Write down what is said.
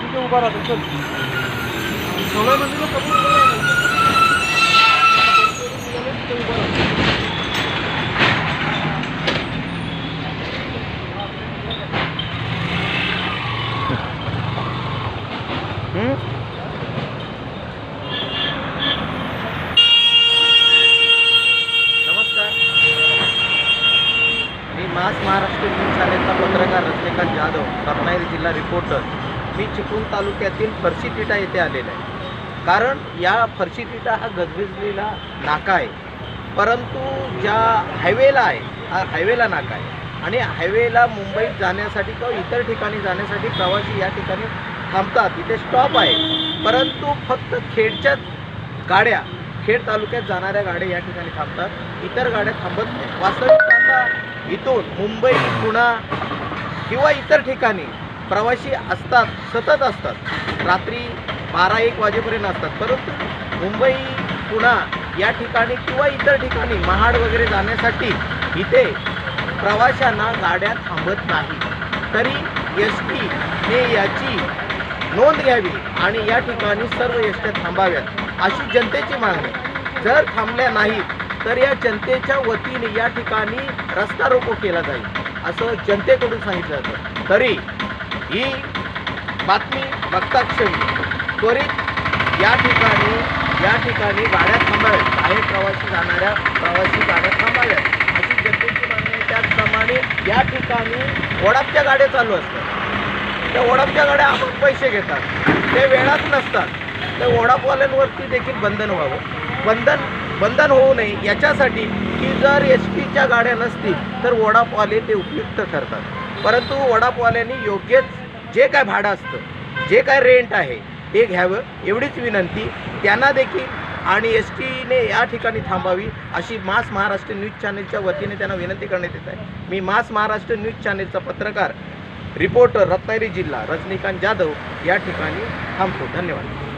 तिथे उभा राहतो चल सवय मंदिरला कमी उभा राहा. उभा राहा. मास महाराष्ट्र न्यूज चॅनेलचा पत्रकार रजनीकांत जाधव रत्नागिरी जिल्हा रिपोर्टर मी चिपळूण तालुक्यातील फरशीतिटा येथे आलेलो आहे. कारण या फरशीतिटा हा गजबजलेला नाका आहे. परंतु ज्या हायवेला आहे हा हायवेला नाका आहे. आणि हायवेला मुंबईत जाण्यासाठी किंवा इतर ठिकाणी जाण्यासाठी प्रवासी या ठिकाणी थांबतात. इथे स्टॉप आहे. परंतु फक्त खेडच्या गाड्या खेड तालुक्यात जाणाऱ्या गाड्या या ठिकाणी थांबतात. इतर गाड्या थांबत नाही वास्तविक आता इथून मुंबई पुणा किंवा इतर ठिकाणी प्रवासी असतात सतत असतात. रात्री बारा एक वाजेपर्यंत असतात. परंतु मुंबई पुणा या ठिकाणी किंवा इतर ठिकाणी महाड वगैरे जाण्यासाठी इथे प्रवाशांना गाड्या थांबत नाही. तरी एस टीने याची नोंद घ्यावी आणि या ठिकाणी सर्व एस ट्या थांबाव्यात अशी जनतेची मागणी जर थांबल्या नाहीत तर या जनतेच्या वतीने या ठिकाणी रस्ता रोको केला जाईल असं जनतेकडून सांगितलं जातं. तरी ही बातमी बघताक्षणी त्वरित या ठिकाणी या ठिकाणी गाड्या थांबाव्यात. बाहेर प्रवासी जाणाऱ्या प्रवासी गाड्या थांबाव्यात. अशी जनतेची मागणी आहे. त्याचप्रमाणे या ठिकाणी वडापच्या गाड्या चालू असतात. त्या वडापच्या गाड्या आपण पैसे घेतात. ते वेळात नसतात. त्या ओडापवाल्यांवरती देखील बंधन व्हावं. बंधन बंधन होऊ नये. याच्यासाठी की जर एस टीच्या गाड्या नसतील तर ओडापवाले ते उपयुक्त ठरतात. परंतु वडापवाल्यांनी योग्यच जे काय भाडं असतं जे काय रेंट आहे ते घ्यावं एवढीच विनंती. त्यांना देखील आणि एस टीने या ठिकाणी थांबावी अशी मास महाराष्ट्र न्यूज चॅनेलच्या वतीने त्यांना विनंती करण्यात येत आहे. मी मास महाराष्ट्र न्यूज चॅनेलचा पत्रकार रिपोर्टर रत्नागिरी जिल्हा रजनीकांत जाधव या ठिकाणी थांबतो. धन्यवाद.